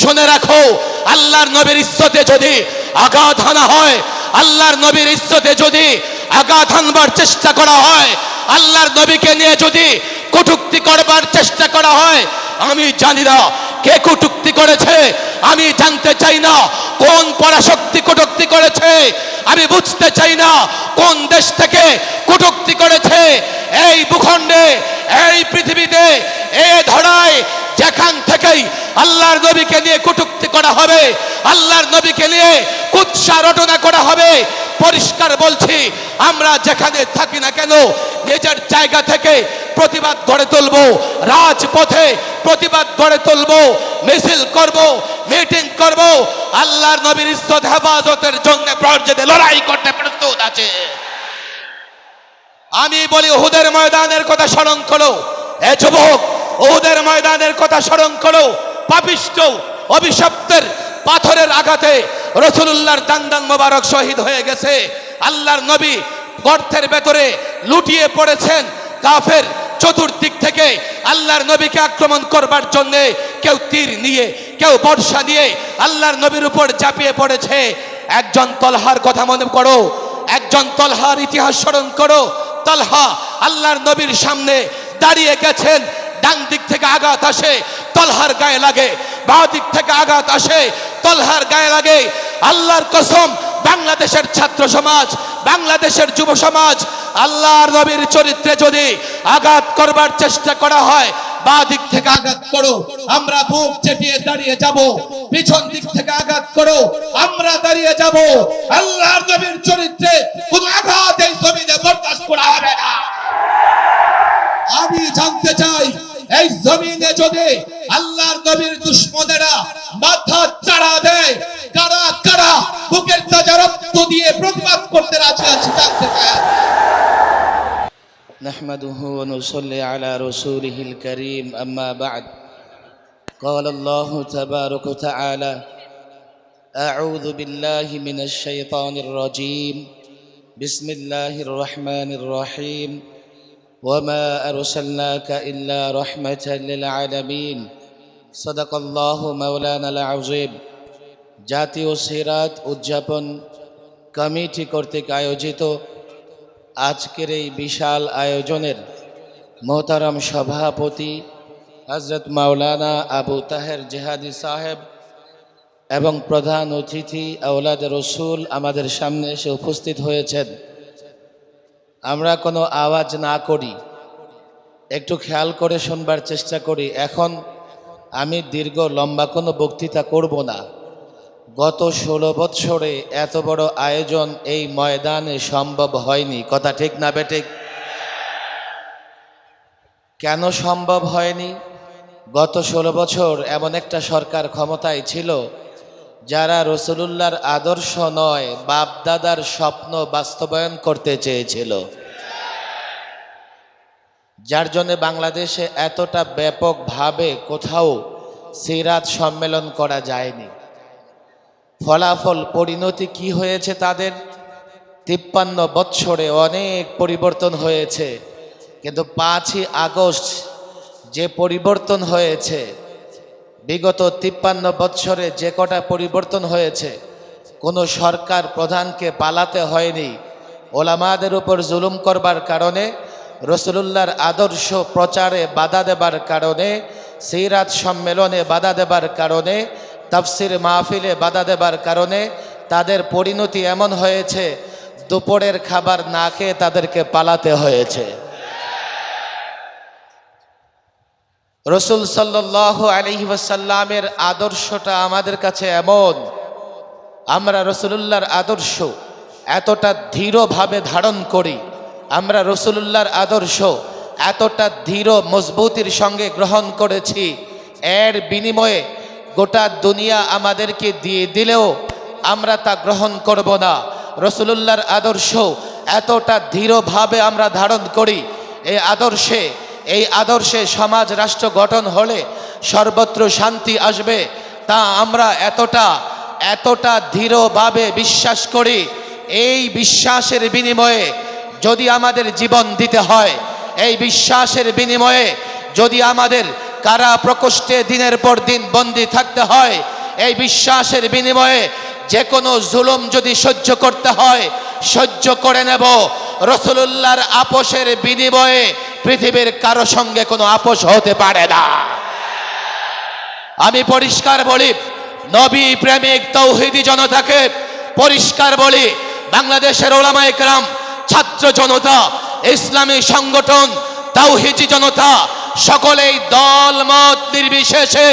শুনে রাখো, আল্লাহর নবীর ইজ্জতে যদি আঘাত হানা হয়, আল্লাহর নবীর ইজ্জতে যদি আঘাত হানবার চেষ্টা করা হয়, আল্লাহর নবীকে নিয়ে যদি কটুক্তি করবার চেষ্টা করা হয়, আমি জানি না কে কটুক্তি করেছে, আমি জানতে চাই না কোন পরাশক্তি কটুক্তি করেছে, আমি বুঝতে চাই না কোন দেশ থেকে কটুক্তি করেছে, এই ভূখণ্ডে, এই পৃথিবীতে, এ ধরায় যেখান থেকেই আল্লাহর নবীকে নিয়ে কটুক্তি করা হবে, আল্লাহর নবীকে নিয়ে কুৎসা রটনা করা হবে, পরিষ্কার বলছি, আমরা যেখানে থাকি না কেন, নিজের জায়গা থেকে প্রতিবাদ গড়ে তুলব, রাজপথে প্রতিবাদ গড়ে তুলব, মিছিল করব, মিটিং করব, আল্লাহর নবীর ইজ্জত, হেফাজতের জন্য প্রয়োজনে লড়াই করতে প্রস্তুত আছে। আমি বলি ওহুদের ময়দানের কথা স্মরণ করো, এ যুবক ওহুদের ময়দানের কথা স্মরণ করো। পাপিষ্ট, অভিশপ্তের পাথরের আঘাতে রসুল্লাহর দান্দান মোবারক শহীদ হয়ে গেছে। আল্লাহর নবী গর্তের ভেতরে লুটিয়ে পড়েছেন। কাফের চতুর্দিক থেকে আল্লাহর নবীকে আক্রমণ করবার জন্য কেউ তীর নিয়ে, কেউ বর্ষা দিয়ে আল্লাহর নবীর উপর চাপিয়ে পড়েছে। একজন তলহার কথা মনে করো, একজন তলহার ইতিহাস স্মরণ করো। তলহা আল্লাহর নবীর সামনে দাঁড়িয়ে গেছেন। ডান দিক থেকে আঘাত আসে, তলহার গায়ে লাগে। বাঁ দিক থেকে আঘাত আসে, তলহার গায়ে লাগে। আল্লাহর কসম, বাংলাদেশের ছাত্র সমাজ, বাংলাদেশের যুব সমাজ, আল্লাহর নবীর চরিত্রে যদি আঘাত করবার চেষ্টা করা হয়, বা দিক থেকে আঘাত করো, আমরা বুক চেপিয়ে দাঁড়িয়ে যাব। পিছন দিক থেকে আঘাত করো, আমরা দাঁড়িয়ে যাব। আল্লাহর নবীর চরিত্রে কোন আঘাত এই জমিনে বরদাস্ত করা হবে না। আমি এই জমিনে যদি আল্লাহর নবীর দুশ্মনেরা মাথা চাড়া দেয় কারা কারা বুকের তাজা রক্ত দিয়ে প্রতিবাদ করতে রাজি আছে জানতে চাই نحمده ونصلي على رسوله الكريم أما بعد قال الله تبارك وتعالى أعوذ بالله من الشيطان الرجيم بسم الله الرحمن الرحيم وما أرسلناك إلا رحمة للعالمين صدق الله مولانا العظيم জাতীয় সিরাত উদযাপন কমিটি কর্তৃক আয়োজিত আজকের এই বিশাল আয়োজনের মোহতারাম সভাপতি হজরত মাওলানা আবু তাহের জেহাদি সাহেব এবং প্রধান অতিথি আওলাদ রসুল আমাদের সামনে এসে উপস্থিত হয়েছেন আমরা কোনো আওয়াজ না করি। একটু খেয়াল করে শুনবার চেষ্টা করি। এখন আমি দীর্ঘ লম্বা কোনো বক্তৃতা করব না। গত ষোলো বৎসরে এত বড় আয়োজন এই ময়দানে সম্ভব হয়নি। কথা ঠিক না বেঠিক কেন সম্ভব হয়নি? গত ষোলো বছর এমন একটা সরকার ক্ষমতায় ছিল যারা রসুলুল্লাহর আদর্শ নয়, বাপদাদার স্বপ্ন বাস্তবায়ন করতে চেয়েছিল। যার জন্য বাংলাদেশে এতটা ব্যাপকভাবে কোথাও সিরাত সম্মেলন করা যায়নি। ফলাফল, পরিণতি কি হয়েছে তাদের? তিপ্পান্ন বৎসরে অনেক পরিবর্তন হয়েছে। কিন্তু পাঁচই আগস্ট যে পরিবর্তন হয়েছে বিগত তিপ্পান্ন বৎসরে যে কটা পরিবর্তন হয়েছে, কোনো সরকার প্রধানকে পালাতে হয়নি। ওলামাদের উপর জুলুম করবার কারণে, রসুলুল্লাহর আদর্শ প্রচারে বাধা দেবার কারণে, সিরাত সম্মেলনে বাধা দেবার কারণে, তাফসির মাহফিলে বাধা দেবার কারণে তাদের পরিণতি এমন হয়েছে, দুপুরের খাবার না খেয়ে তাদেরকে পালাতে হয়েছে। রসুল সাল্লাহ আলহি ওয়াসাল্লামের আদর্শটা আমাদের কাছে এমন। আমরা রসুলুল্লাহর আদর্শ এতটা দৃঢ়ভাবে ধারণ করি। আমরা রসুলুল্লাহর আদর্শ এতটা দৃঢ় মজবুতির সঙ্গে গ্রহণ করেছি। এর বিনিময়ে গোটা দুনিয়া আমাদেরকে দিয়ে দিলেও আমরা তা গ্রহণ করব না। রসুলুল্লাহর আদর্শ এতটা দৃঢ়ভাবে আমরা ধারণ করি। এই আদর্শে এই আদর্শে সমাজ রাষ্ট্র গঠন হলে সর্বত্র শান্তি আসবে। তা আমরা এতটা এতটা দৃঢ়ভাবে বিশ্বাস করি। এই বিশ্বাসের বিনিময়ে যদি আমাদের জীবন দিতে হয়, এই বিশ্বাসের বিনিময়ে যদি আমাদের কারা প্রকোষ্ঠে দিনের পর দিন বন্দী থাকতে হয়, এই বিশ্বাসের বিনিময়ে যে কোনো জুলুম যদি সহ্য করতে হয়, সহ্য করে নেব। রসুলুল্লাহর আপোষের বিনিময়ে পৃথিবীর কারও সঙ্গে কোনো আপোষ হতে পারে না। আমি পরিষ্কার বলি, নবী প্রেমিক তৌহিদি জনতাকে পরিষ্কার বলি, বাংলাদেশের ওলামা একরাম, ছাত্র জনতা, ইসলামী সংগঠন, তাওহিদি জনতা, সকলেই দল, মত নির্বিশেষে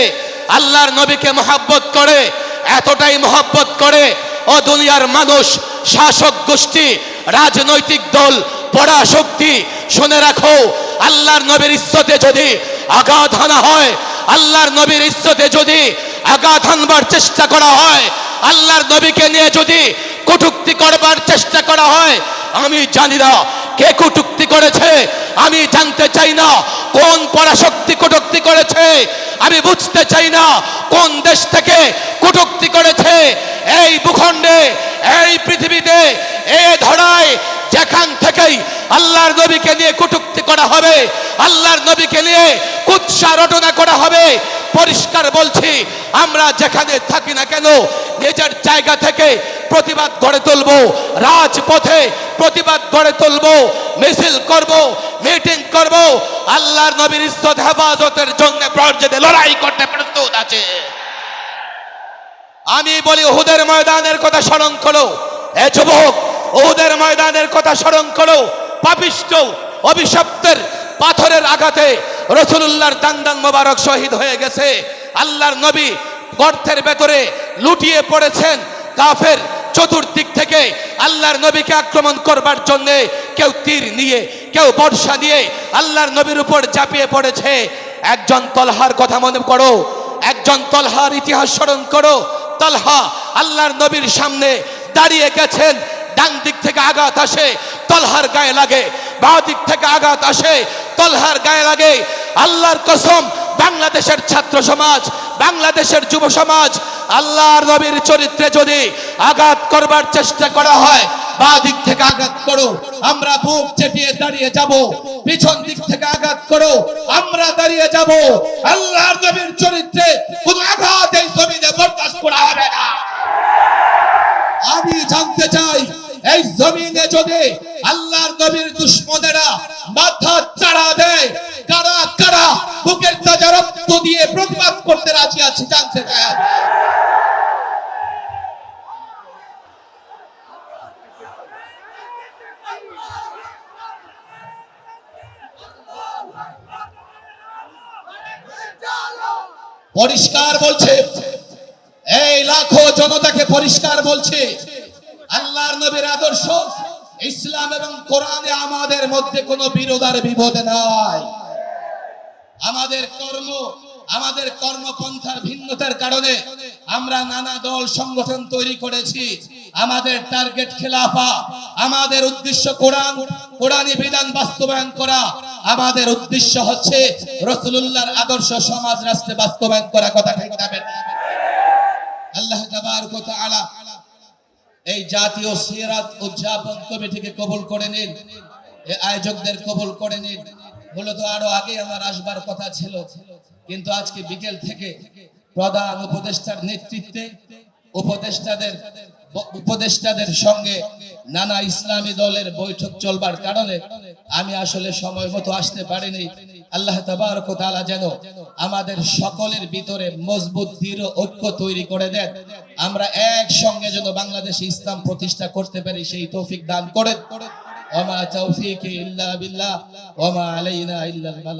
আল্লাহর নবীকে মহাব্বত করে, এতটাই মহাব্বত করে, ও দুনিয়ার মানুষ শাসক গোষ্ঠী, রাজনৈতিক দল পড়া শক্তি শুনে রাখো, আল্লাহর নবীর ইজ্জতে যদি আঘাত হানা হয়, আল্লাহর নবীর ইজ্জতে যদি আঘাত হানবার চেষ্টা করা হয়, আল্লাহর নবীকে নিয়ে যদি কটুক্তি করবার চেষ্টা করা হয়, আমি জানি না কে কটুক্তি করেছে, আমি জানতে চাই না কোন পরাশক্তি কটুক্তি করেছে, আমি বুঝতে চাই না কোন দেশ থেকে কটুক্তি করেছে, এই ভূখণ্ডে, এই পৃথিবীতে, এ ধরায় যেখান থেকেই আল্লাহর নবীকে নিয়ে কটুক্তি করা হবে, আল্লাহর নবীকে নিয়ে কুৎসা রটনা করা হবে, পরিষ্কার বলছি, আমরা যেখানে থাকি না কেন, নিজের জায়গা থেকে প্রতিবাদ গড়ে তুলব, রাজপথে প্রতিবাদ গড়ে তুলব, মিছিল করব, মিটিং করব, আল্লাহর নবীর ইজ্জত, হেফাজতের জন্য প্রয়োজনে লড়াই করতে প্রস্তুত আছে। আমি বলি হুদের ময়দানের কথা স্মরণ করো, এ যুবক ওহুদের ময়দানের কথা স্মরণ করো। পাপিষ্ট, অভিশপ্তের পাথরের আঘাতে রসুল্লাহর দান্দান মোবারক শহীদ হয়ে গেছে। আল্লাহর নবী গর্তের ভেতরে লুটিয়ে পড়েছেন কাফের চতুর্দিক থেকে। আল্লাহর নবীকে আক্রমণ করবার জন্যে কেউ তীর নিয়ে, কেউ বর্ষা দিয়ে আল্লাহর নবীর উপর চাপিয়ে পড়েছে। একজন তলহার কথা মনে করো, একজন তলহার ইতিহাস স্মরণ করো। তলহা আল্লাহর নবীর সামনে দাঁড়িয়ে গেছেন। ডান দিক থেকে আঘাত আসে, তলহার গায়ে লাগে। বা দিক থেকে আঘাত আসে, তলহার গায়ে লাগে। আল্লাহর কসম, বাংলাদেশের ছাত্র সমাজ, বাংলাদেশের যুব সমাজ, আল্লাহর নবীর চরিত্রে যদি আঘাত করবার চেষ্টা করা হয়, বা দিক থেকে আঘাত করো, আমরা বুক চেপিয়ে দাঁড়িয়ে যাব। পিছন দিক থেকে আঘাত করো, আমরা দাঁড়িয়ে যাব। আল্লাহর নবীর চরিত্রে পরিষ্কার বলছে। এই লাখো জনতাকে পরিষ্কার বলছে। আল্লাহর নবীর আদর্শ, ইসলাম এবং কোরআনে আমাদের মধ্যে কোনো বিরোধ আর বিভেদ নাই। আমাদের কর্ম আমাদের কর্মপন্থার ভিন্নতার কারণে আমরা নানা দল সংগঠন তৈরি করেছি। আমাদের টার্গেট খেলাফা, আমাদের উদ্দেশ্য কোরআন, কোরআনী বিধান বাস্তবায়ন করা। আমাদের উদ্দেশ্য হচ্ছে রসুলুল্লাহর আদর্শ সমাজ রাষ্ট্রে বাস্তবায়ন করা কথা ঠিক বেঠিক? আল্লাহ তাআলা এই জাতীয় সিরাত উদযাপন কমিটিকে কবুল করে নিন। এই আয়োজকদের কবুল করে নিন। মূলত আরও আগে আমার আসবার কথা ছিল। কিন্তু আজকে বিকেল থেকে প্রধান উপদেষ্টার নেতৃত্বে উপদেষ্টাদের উপদেষ্টাদের সঙ্গে নানা ইসলামী দলের বৈঠক চলবার কারণে আমি আসলে সময় মতো আসতে পারিনি। আল্লাহ ওয়া যেন আমাদের সকলের ভিতরে মজবুত, দৃঢ় ঐক্য তৈরি করে দেন। আমরা একসঙ্গে যেন বাংলাদেশে ইসলাম প্রতিষ্ঠা করতে পারি, সেই তৌফিক দান করে ওমা ইল্লা বিল্লাহ, ওমা আলাইনা ইল্লাল